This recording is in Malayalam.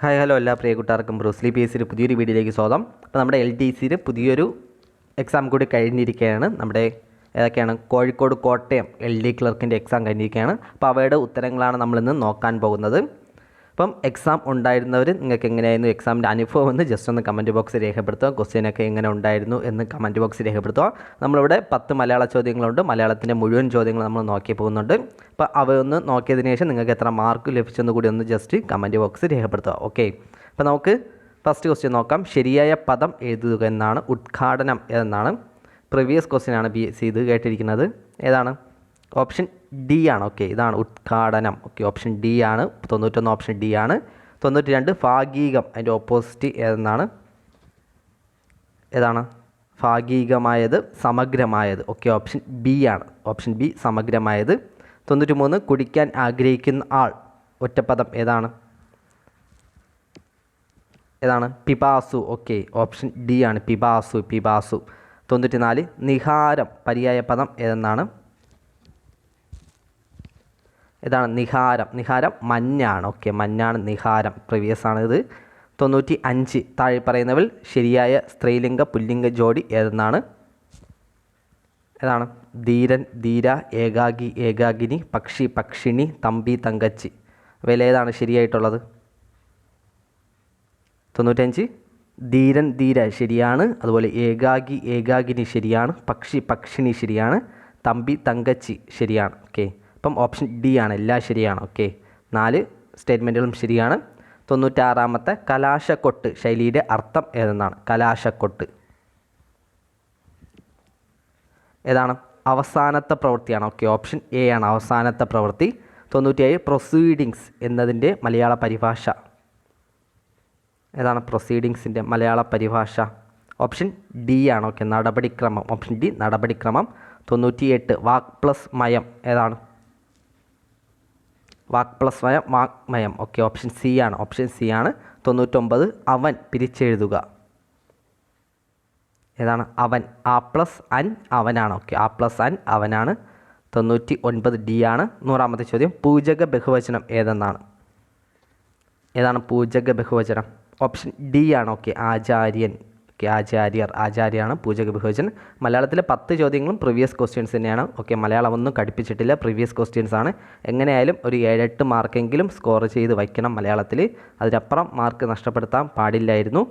ഹായ് ഹലോ എല്ലാ പ്രിയ കൂട്ടുകാർക്കും ബ്രൂസ്ലി പി എസ് സിയിൽ പുതിയൊരു വീഡിയോയിലേക്ക് സ്വാഗതം. അപ്പോൾ നമ്മുടെ എൽ ടി സിയിൽ പുതിയൊരു എക്സാം കൂടി കഴിഞ്ഞിരിക്കുകയാണ്. നമ്മുടെ ഏതൊക്കെയാണ്? കോഴിക്കോട് കോട്ടയം എൽ ഡി ക്ലർക്കിന്റെ എക്സാം കഴിഞ്ഞിരിക്കുകയാണ്. അപ്പോൾ അവയുടെ ഉത്തരങ്ങളാണ് നമ്മളിന്ന് നോക്കാൻ പോകുന്നത്. അപ്പം എക്സാം ഉണ്ടായിരുന്നവർ നിങ്ങൾക്ക് എങ്ങനെയായിരുന്നു എക്സാമിന്റെ അനുഭവം എന്ന് ജസ്റ്റ് ഒന്ന് കമന്റ് ബോക്സ് രേഖപ്പെടുത്തുക. ക്വസ്റ്റ്യനൊക്കെ എങ്ങനെ ഉണ്ടായിരുന്നു എന്ന് കമന്റ് ബോക്സ് രേഖപ്പെടുത്തുക. നമ്മളിവിടെ പത്ത് മലയാള ചോദ്യങ്ങളുണ്ട്. മലയാളത്തിന്റെ മുഴുവൻ ചോദ്യങ്ങൾ നമ്മൾ നോക്കി പോകുന്നുണ്ട്. അപ്പോൾ അവയൊന്ന് നോക്കിയതിന് ശേഷം നിങ്ങൾക്ക് എത്ര മാർക്ക് ലഭിച്ചെന്ന് കൂടി ഒന്ന് ജസ്റ്റ് കമന്റ് ബോക്സ് രേഖപ്പെടുത്തുക. ഓക്കെ അപ്പോൾ നമുക്ക് ഫസ്റ്റ് ക്വസ്റ്റ്യൻ നോക്കാം. ശരിയായ പദം എഴുതുക എന്നാണ് ഉദ്ഘാടനം എന്നാണ് പ്രീവിയസ് ക്വസ്റ്റ്യൻ ആണ് ബി എസ് ഇത് കേട്ടിരിക്കുന്നത്. ഏതാണ്? ഓപ്ഷൻ ഡി ആണ്. ഓക്കെ ഇതാണ് ഉദ്ഘാടനം ഓക്കെ ഓപ്ഷൻ ഡി ആണ്. തൊണ്ണൂറ്റൊന്ന് ഓപ്ഷൻ ഡി ആണ്. തൊണ്ണൂറ്റി രണ്ട് ഭാഗികം അതിന്റെ ഓപ്പോസിറ്റ് ഏതെന്നാണ് ഏതാണ്? ഭാഗികമായത് സമഗ്രമായത്. ഓക്കെ ഓപ്ഷൻ ബി ആണ്. ഓപ്ഷൻ ബി സമഗ്രമായത്. തൊണ്ണൂറ്റി മൂന്ന് കുടിക്കാൻ ആഗ്രഹിക്കുന്ന ആൾ. ഒറ്റപ്പദം ഏതാണ്? ഏതാണ്? പിപാസു. ഓക്കെ ഓപ്ഷൻ ഡി ആണ്. പിപാസു പിപാസു. തൊണ്ണൂറ്റി നാല് നിഹാരം. പര്യായ പദം ഏതെന്നാണ്? ഇതാണ് നിഹാരം. നിഹാരം മഞ്ഞാണ്. ഓക്കെ മഞ്ഞാണ് നിഹാരം. പ്രീവിയസ് ആണ് ഇത്. തൊണ്ണൂറ്റി അഞ്ച് താഴെ പറയുന്നവൽ ശരിയായ സ്ത്രീലിംഗ പുല്ലിംഗ ജോഡി ഏതെന്നാണ്? ഏതാണ് ധീരൻ ധീര ഏകാഗി ഏകാഗിനി പക്ഷി പക്ഷിണി തമ്പി തങ്കച്ചി. അവയിൽ ഏതാണ് ശരിയായിട്ടുള്ളത്? തൊണ്ണൂറ്റഞ്ച് ധീരൻ ധീര ശരിയാണ്. അതുപോലെ ഏകാഗി ഏകാഗിനി ശരിയാണ്. പക്ഷി പക്ഷിണി ശരിയാണ്. തമ്പി തങ്കച്ചി ശരിയാണ്. ഓക്കെ അപ്പം ഓപ്ഷൻ ഡി ആണ് എല്ലാം ശരിയാണ് ഓക്കെ നാല് സ്റ്റേറ്റ്മെന്റുകളും ശരിയാണ്. തൊണ്ണൂറ്റാറാമത്തെ കലാശക്കൊട്ട് ശൈലിയുടെ അർത്ഥം ഏതെന്നാണ്? കലാശക്കൊട്ട്. ഏതാണ്? അവസാനത്തെ പ്രവൃത്തിയാണ് ഓക്കെ ഓപ്ഷൻ എ ആണ് അവസാനത്തെ പ്രവൃത്തി. തൊണ്ണൂറ്റിയേഴ് പ്രൊസീഡിങ്സ് എന്നതിന്റെ മലയാള പരിഭാഷ. ഏതാണ്? പ്രൊസീഡിങ്സിന്റെ മലയാള പരിഭാഷ. ഓപ്ഷൻ ഡി ആണ് ഓക്കെ നടപടിക്രമം. ഓപ്ഷൻ ഡി നടപടിക്രമം. തൊണ്ണൂറ്റിയെട്ട് വാക് പ്ലസ് മയം. ഏതാണ്? വാക് പ്ലസ് മയം. വാക്മയം ഓക്കെ ഓപ്ഷൻ സി ആണ്. ഓപ്ഷൻ സി ആണ്. തൊണ്ണൂറ്റൊമ്പത് അവൻ പിരിച്ചെഴുതുക. ഏതാണ്? അവൻ ആ പ്ലസ് അൻ അവനാണ്. ഓക്കെ ആ പ്ലസ് അൻ അവനാണ്. തൊണ്ണൂറ്റി ഒൻപത് ഡി ആണ്. നൂറാമത്തെ ചോദ്യം പൂജക ബഹുവചനം ഏതെന്നാണ്? ഏതാണ് പൂജക ബഹുവചനം? ഓപ്ഷൻ ഡി ആണ്. ഓക്കെ ആചാര്യൻ. ഓക്കെ ആചാര്യർ ആചാര്യാണ് പൂജക ബഹുജൻ മലയാളത്തിലെ പത്ത് ചോദ്യങ്ങളും പ്രീവിയസ് ക്വസ്റ്റ്യൻസ് തന്നെയാണ്. ഓക്കെ മലയാളം ഒന്നും കടുപ്പിച്ചിട്ടില്ല പ്രീവിയസ് ക്വസ്റ്റ്യൻസ് ആണ്. എങ്ങനെയായാലും ഒരു ഏഴെട്ട് മാർക്കെങ്കിലും സ്കോർ ചെയ്ത് വയ്ക്കണം മലയാളത്തിൽ അതിനപ്പുറം മാർക്ക് നഷ്ടപ്പെടുത്താൻ പാടില്ലായിരുന്നു.